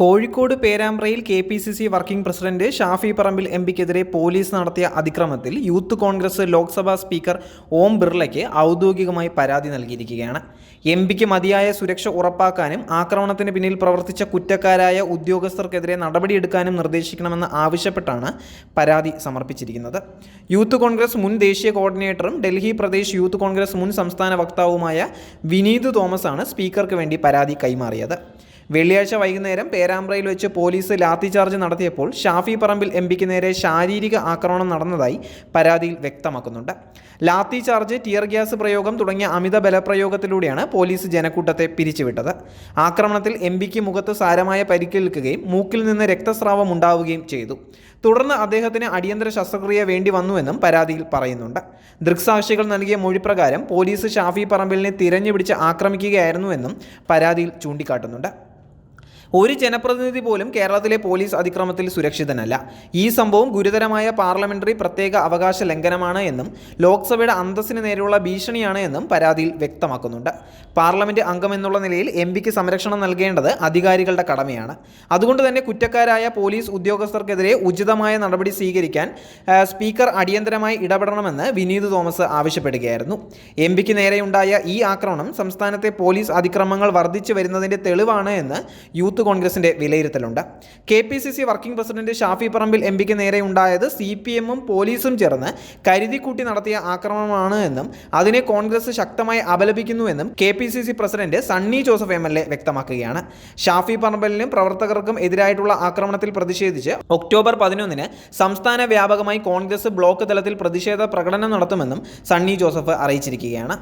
Kozhikode പേരാമ്പ്രയിൽ K P C C working president Shafi Parambil M പിക്കെതിരെ police നടത്തിയ അതിക്രമത്തിൽ youth Congress Lok Sabha speaker Om ബിർളയ്ക്ക് ഔദ്യോഗികമായി പരാതി നൽകിയിരിക്കുകയാണ്. എം പിക്ക് മതിയായ സുരക്ഷ ഉറപ്പാക്കാനും ആക്രമണത്തിന് പിന്നിൽ പ്രവർത്തിച്ച കുറ്റക്കാരായ ഉദ്യോഗസ്ഥർക്കെതിരെ നടപടിയെടുക്കാനും നിർദ്ദേശിക്കണമെന്ന് ആവശ്യപ്പെട്ടാണ് പരാതി സമർപ്പിച്ചിരിക്കുന്നത്. യൂത്ത് കോൺഗ്രസ് മുൻ ദേശീയ കോർഡിനേറ്ററും ഡൽഹി പ്രദേശ് യൂത്ത് കോൺഗ്രസ് മുൻ സംസ്ഥാന വക്താവുമായ വിനീത് തോമസാണ് സ്പീക്കർക്ക് വേണ്ടി പരാതി കൈമാറിയത്. വെള്ളിയാഴ്ച വൈകുന്നേരം പേരാമ്പ്രയിൽ വെച്ച് പോലീസ് ലാത്തിചാർജ് നടത്തിയപ്പോൾ ഷാഫി പറമ്പിൽ എം പിക്ക് നേരെ ശാരീരിക ആക്രമണം നടന്നതായി പരാതിയിൽ വ്യക്തമാക്കുന്നുണ്ട്. ലാത്തി ചാർജ് ടിയർ ഗ്യാസ് പ്രയോഗം തുടങ്ങിയ അമിത ബലപ്രയോഗത്തിലൂടെയാണ് പോലീസ് ജനക്കൂട്ടത്തെ പിരിച്ചുവിട്ടത്. ആക്രമണത്തിൽ എം പിക്ക് മുഖത്ത് സാരമായ പരിക്കേൽക്കുകയും മൂക്കിൽ നിന്ന് രക്തസ്രാവം ഉണ്ടാവുകയും ചെയ്തു. തുടർന്ന് അദ്ദേഹത്തിന് അടിയന്തര ശസ്ത്രക്രിയ വേണ്ടി വന്നുവെന്നും പരാതിയിൽ പറയുന്നുണ്ട്. ദൃക്സാക്ഷികൾ നൽകിയ മൊഴിപ്രകാരം പോലീസ് ഷാഫി പറമ്പിലിനെ തിരഞ്ഞുപിടിച്ച് ആക്രമിക്കുകയായിരുന്നുവെന്നും പരാതിയിൽ ചൂണ്ടിക്കാട്ടുന്നുണ്ട്. ഒരു ജനപ്രതിനിധി പോലും കേരളത്തിലെ പോലീസ് അതിക്രമത്തിൽ സുരക്ഷിതനല്ല. ഈ സംഭവം ഗുരുതരമായ പാർലമെന്ററി പ്രത്യേക അവകാശ ലംഘനമാണ് എന്നും ലോക്സഭയുടെ അന്തസ്സിന് നേരെയുള്ള ഭീഷണിയാണ് എന്നും പരാതിയിൽ വ്യക്തമാക്കുന്നുണ്ട്. പാർലമെന്റ് അംഗമെന്നുള്ള നിലയിൽ എം പിക്ക് സംരക്ഷണം നൽകേണ്ടത് അധികാരികളുടെ കടമയാണ്. അതുകൊണ്ട് തന്നെ കുറ്റക്കാരായ പോലീസ് ഉദ്യോഗസ്ഥർക്കെതിരെ ഉചിതമായ നടപടി സ്വീകരിക്കാൻ സ്പീക്കർ അടിയന്തരമായി ഇടപെടണമെന്ന് വിനീത് തോമസ് ആവശ്യപ്പെടുകയായിരുന്നു. എം പിക്ക് നേരെയുണ്ടായ ഈ ആക്രമണം സംസ്ഥാനത്തെ പോലീസ് അതിക്രമങ്ങൾ വർദ്ധിച്ചു വരുന്നതിന്റെ തെളിവാണ് എന്ന് യൂത്ത് കോൺഗ്രസിന്റെ വിലയിരുത്തലുണ്ട്. K P C C working president Shafi Parambil M പിക്ക് നേരെ ഉണ്ടായത് സി പി എമ്മും പോലീസും ചേർന്ന് കരുതിക്കൂട്ടി നടത്തിയ ആക്രമണമാണ് എന്നും അതിനെ കോൺഗ്രസ് ശക്തമായി അപലപിക്കുന്നുവെന്നും K P C C president Sunny Joseph M L A വ്യക്തമാക്കുകയാണ്. ഷാഫി പറമ്പലിനും പ്രവർത്തകർക്കും എതിരായിട്ടുള്ള ആക്രമണത്തിൽ പ്രതിഷേധിച്ച് ഒക്ടോബർ പതിനൊന്നിന് സംസ്ഥാന വ്യാപകമായി കോൺഗ്രസ് ബ്ലോക്ക് തലത്തിൽ പ്രതിഷേധ പ്രകടനം നടത്തുമെന്നും സണ്ണി ജോസഫ് അറിയിച്ചിരിക്കുകയാണ്.